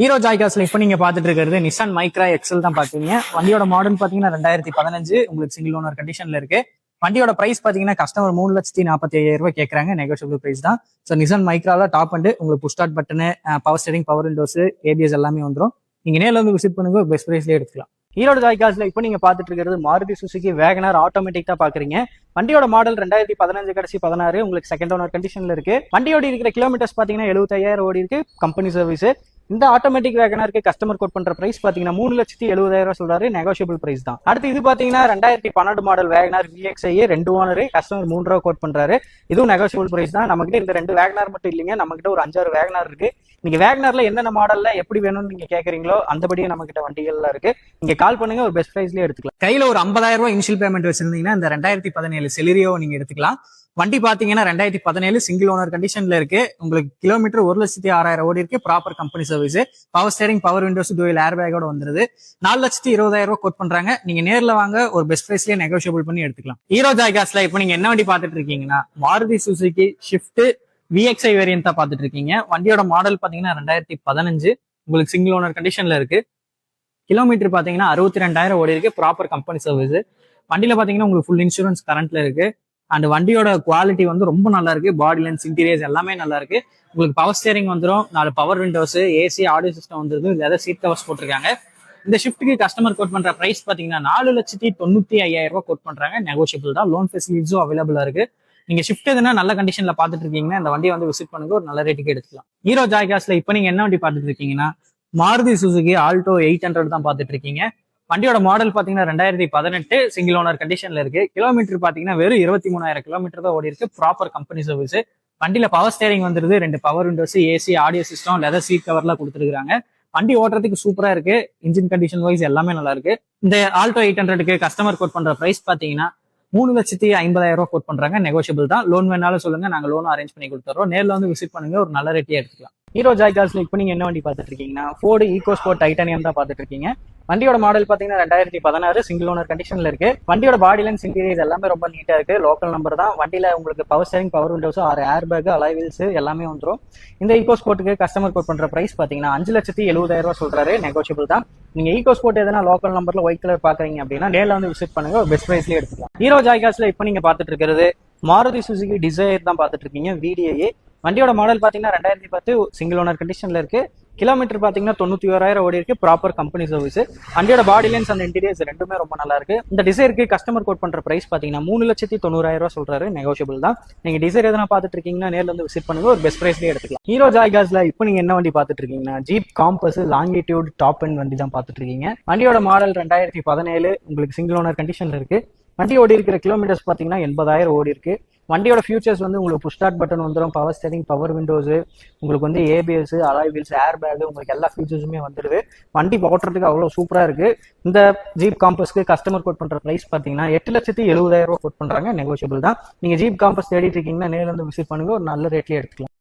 Hero ஜாய்காஸ்ல இப்போ நீங்க பாத்துட்டு இருக்கிறது நிசான் மைக்ரா எக்ஸல் தான் பாத்தீங்க வண்டியோட மாடல் பாத்தீங்கன்னா ரெண்டாயிரத்தி பதினஞ்சு. உங்களுக்கு சிங்கிள் ஓனர் கண்டிஷன்ல இருக்கு. வண்டியோட பிரைஸ் பாத்தீங்கன்னா கஸ்டமர் மூணு லட்சத்தி நாற்பத்தி ஐயாயிரம் ரூபாய் கேட்கறாங்க நெகோஷியபிள் பிரைஸ் தான். ஸோ நிசான் மைக்ரால டாப் அண்ட் உங்களுக்கு push start button power steering power windows ABS எல்லாமே வந்துரும். நீங்க நேரில் வந்து விசிட் பண்ணுங்க. பெஸ்ட் பிரைஸ்லேயே எடுத்துக்கலாம். ஈரோடு ஜாய்காஸ்ல இப்போ நீங்க பாத்துட்டு இருக்கிறது மாருதி சுசுகி வேகனார் ஆட்டோமேட்டிக் தான் பாக்குறீங்க வண்டியோட மாடல் ரெண்டாயிரத்தி பதினஞ்சு கடைசி பதினாறு. உங்களுக்கு செகண்ட் ஓனர் கண்டிஷன்ல இருக்கு. வண்டியோட இருக்கிற கிலோமீட்டர்ஸ் பாத்தீங்கன்னா எழுபத்தாயிரம் ஓடி இருக்கு. கம்பெனி சர்வீஸ் இந்த ஆட்டோமேட்டிக் வேகனருக்கு கஸ்டமர் கோட் பண்ற பிரைஸ் பாத்தீங்கன்னா மூணு லட்சத்தி எழுபதாயிரம் ரூபாய் சொல்றாரு நெகோஷியபிள் பிரைஸ் தான். அடுத்து இது பாத்தீங்கன்னா ரெண்டாயிரத்தி பன்னெண்டு மாடல் வேகனார் விஎக்ஸ்ஐ ரெண்டு ஓனர் கஸ்டமர் மூணு ரூபா கோட் பண்றாரு. இதுவும் நெகோஷியபிள் பிரைஸ் தான். நம்மகிட்ட இந்த ரெண்டு வேகனார் மட்டும் இல்லைங்க. நம்ம கிட்ட ஒரு அஞ்சாறு வேகனார் இருக்கு. நீங்க வேகனார்ல என்னென்ன மாடல்ல எப்படி வேணும்னு நீங்க கேக்குறீங்களோ அந்தபடியே நம்ம கிட்ட வண்டிகள்லாம் இருக்கு. நீங்க கால் பண்ணுங்க ஒரு பெஸ்ட் பிரைஸ்லயே எடுத்துக்கலாம். கையில ஒரு ஐம்பதாயிரம் ரூபாய் இனிஷியல் பேமெண்ட் வச்சிருந்தீங்கன்னா இந்த ரெண்டாயிரத்தி பதினேழு செலிரியோ நீங்க எடுத்துக்கலாம். வண்டி பாத்தீங்கன்னா ரெண்டாயிரத்தி பதினேழு சிங்கிள் ஓனர் கண்டிஷன்ல இருக்கு. உங்களுக்கு கிலோமீட்டர் ஒரு லட்சத்தி ஆறாயிரம் ஓடி இருக்கு. Proper company service power steering power windows டூவில் ஏர் பேக்கோட வந்துருது. நாலு லட்சத்தி இருபதாயிரம் ரூபாய் கோட் பண்றாங்க. நீங்க நேர்ல வாங்க ஒரு பெஸ்ட் பிரைஸ்லயே நெகோஷியபிள் பண்ணி எடுத்துக்கலாம். ஹீரோ ஜாய்காஸ்ல இப்போ நீங்க என்ன வண்டி பாத்துட்டு இருக்கீங்கன்னா Maruti Suzuki Swift VXI variant தான் பாத்துட்டு இருக்கீங்க. வண்டியோட மாடல் பாத்தீங்கன்னா ரெண்டாயிரத்தி பதினஞ்சு. உங்களுக்கு சிங்கிள் ஓனர் கண்டிஷன்ல இருக்கு. கிலோமீட்டர் பாத்தீங்கன்னா அறுபத்தி ரெண்டாயிரம் ஓடி இருக்கு. ப்ராப்பர் கம்பெனி சர்வீஸ் வண்டியில பாத்தீங்கன்னா உங்களுக்கு ஃபுல் இன்சூரன்ஸ் கரண்ட்ல இருக்கு. அண்ட் வண்டியோட குவாலிட்டி வந்து ரொம்ப நல்லா இருக்கு பாடி லென்ஸ் இன்டீரியர்ஸ் எல்லாமே நல்லா இருக்கு உங்களுக்கு பவர் ஸ்டேரிங் வந்துடும் நாலு power windows AC audio system வந்துருது. லெதர் சீட் கவர்ஸ் போட்டிருக்காங்க. இந்த ஷிஃப்ட்டுக்கு கஸ்டமர் கோட் பண்ற பிரைஸ் பாத்தீங்கன்னா நாலு லட்சத்தி தொண்ணூத்தி ஐயாயிரம் ரூபாய் கோட் பண்றாங்க. நெகோஷியபிள் தான். லோன் ஃபெசிலிட்டிஸும் அவைலபிளா இருக்கு. நீங்க ஷிஃப்ட் எதுனா நல்ல கண்டிஷன்ல பாத்துட்டு இருக்கீங்கன்னா இந்த வண்டியை வந்து விசிட் பண்ணுங்க. ஒரு நல்ல ரேட்டுக்கு எடுத்துக்கலாம். ஹீரோ ஜாய்காஸ்ல இப்போ நீங்க என்ன வண்டி பாத்துட்டு இருக்கீங்கன்னா Maruti Suzuki Alto eight hundred தான் பாத்துட்டு இருக்கீங்க. வண்டியோட மாடல் பார்த்தீங்கன்னா ரெண்டாயிரத்தி பதினெட்டு சிங்கிள் ஓனர் கண்டிஷன்ல இருக்கு. கிலோமீட்டர் பார்த்தீங்கன்னா வெறும் இருபத்தி மூணாயிரம் கிலோமீட்டர் தான் ஓடி இருக்கு. ப்ராப்பர் கம்பெனி சர்வீஸ் வண்டியில பவர் ஸ்டேரிங் வந்துருது. ரெண்டு power windows AC audio system leather seat கவர்லாம் கொடுத்துருக்காங்க வண்டி ஓட்டுறதுக்கு சூப்பரா இருக்கு. இன்ஜின் கண்டிஷன் வைஸ் எல்லாமே நல்லா இருக்கு. இந்த ஆல்டோ எயிட் ஹண்ட்ரடுக்கு கஸ்டமர் கோட் பண்ற பிரைஸ் பாத்தீங்கன்னா மூணு லட்சத்தி ஐம்பதாயிரம் ரூபாய் கோட் பண்றாங்க. நெகோஷியபிள் தான். லோன் வேணாலும் சொல்லுங்க. நாங்க லோன் அரேஞ்ச் பண்ணி கொடுத்துறோம். நேர்ல வந்து விசிட் பண்ணுங்க. ஒரு நல்ல ரேட்டே எடுத்துக்கலாம். ஹீரோ ஜாய்காஸ்ல இப்போ நீங்க என்ன வண்டி பாத்துட்டு இருக்கீங்கன்னா ஃபோர்டு ஈகோ ஸ்போர்ட் டைட்டானியம் தான் பாத்துட்டு இருக்கீங்க. வண்டியோட மாடல் பாத்தீங்கன்னா ரெண்டாயிரத்தி பதினாறு சிங்கிள் ஓனர் கண்டிஷன்ல இருக்கு. வண்டியோட பாடி லென்ஸ் இன்டீரியர் எல்லாமே ரொம்ப நீட்டா இருக்கு. லோக்கல் நம்பர் தான். வண்டியில உங்களுக்கு பவர் ஸ்டேரிங் பவர் விண்டோஸ் ஆறு ஏர் பேக் அலாய் வீல்ஸ் எல்லாமே வந்துரும். இந்த ஈகோ ஸ்போர்ட்டுக்கு கஸ்டமர் கோட் பண்ற பிரைஸ் பாத்தீங்கன்னா அஞ்சு லட்சத்தி எழுபதாயிரம் ரூபாய் சொல்றாரு. நெகோஷியபிள் தான். நீங்க ஈகோ ஸ்போர்ட் எதனா லோக்கல் நம்பர்ல ஒயிட் கலர் பாக்குறீங்க அப்படின்னா நேரில் வந்து விசிட் பண்ணுங்க. பெஸ்ட் பிரைஸ்லயே எடுத்துக்கலாம். ஹீரோ ஜாய்காஸ்ல இப்போ நீங்க பாத்துட்டு இருக்கிறது. மாருதி சுசுகி டிசைர் தான் பாத்துட்டு இருக்கீங்க. விடிஏ வண்டியோட மாடல் பார்த்தீங்கன்னா ரெண்டாயிரத்தி பத்து சிங்கிள் ஓனர் கண்டிஷன்ல இருக்கு. கிலோமீட்டர் பார்த்தீங்கன்னா தொண்ணூத்தி ஓராயிரம் ஓடி இருக்கு ப்ராப்பர் கம்பெனி சர்வீஸ் வண்டியோட பாடி லைன்ஸ் அந்த இன்டீரியர்ஸ் ரெண்டுமே ரொம்ப நல்லா இருக்கு. இந்த டிசைருக்கு கஸ்டமர் கோட் பண்ற பிரைஸ் பாத்தீங்கன்னா மூணு லட்சத்தி தொண்ணூறாயிரம் ரூபாய் சொல்றாரு நெகோஷியபிள் தான். நீங்க டிசைர் எதனா பாத்துட்டு இருக்கீங்கன்னா நேரில் வந்து விசிட் பண்ணுங்க ஒரு பெஸ்ட் பிரைஸ்லேயே எடுத்துக்கலாம். ஹீரோ ஜாய்காஸ்ல இப்போ நீங்க என்ன வண்டி பாத்துட்டு இருக்கீங்கன்னா Jeep Compass Longitude top end வண்டி தான் பாத்துட்டு இருக்கீங்க. வண்டியோட மாடல் ரெண்டாயிரத்தி பதினேழு உங்களுக்கு சிங்கிள் ஓனர் கண்டிஷன்ல இருக்கு. வண்டி ஓடி இருக்கிற கிலோமீட்டர்ஸ் பாத்தீங்கன்னா எண்பதாயிரம் ஓடி இருக்கு. வண்டியோட ஃபியூச்சர்ஸ் வந்து உங்களுக்கு புஷ் ஸ்டார்ட் பட்டன் வந்துடும் பவர் ஸ்டேரிங் பவர் விண்டோஸ் உங்களுக்கு வந்து ABS alloy wheels air bag உங்களுக்கு எல்லா ஃபியூச்சர்ஸுமே வந்துடுது வண்டி ஓட்டுறதுக்கு அவ்வளோ சூப்பராக இருக்குது இந்த ஜீப் காம்பஸ்க்கு கஸ்டமர் கோட் பண்ணுற ப்ரைஸ் பார்த்தீங்கன்னா எட்டு லட்சத்தி எழுபதாயிரம் ரூபா கோட் பண்ணுறாங்க நெகோஷியபிள் தான். நீங்கள் ஜீப் காம்பஸ் தேடிட்டு இருக்கீங்கன்னா நேரில் வந்து விசிட் பண்ணுங்க. ஒரு நல்ல ரேட்லேயே எடுத்துக்கலாம்.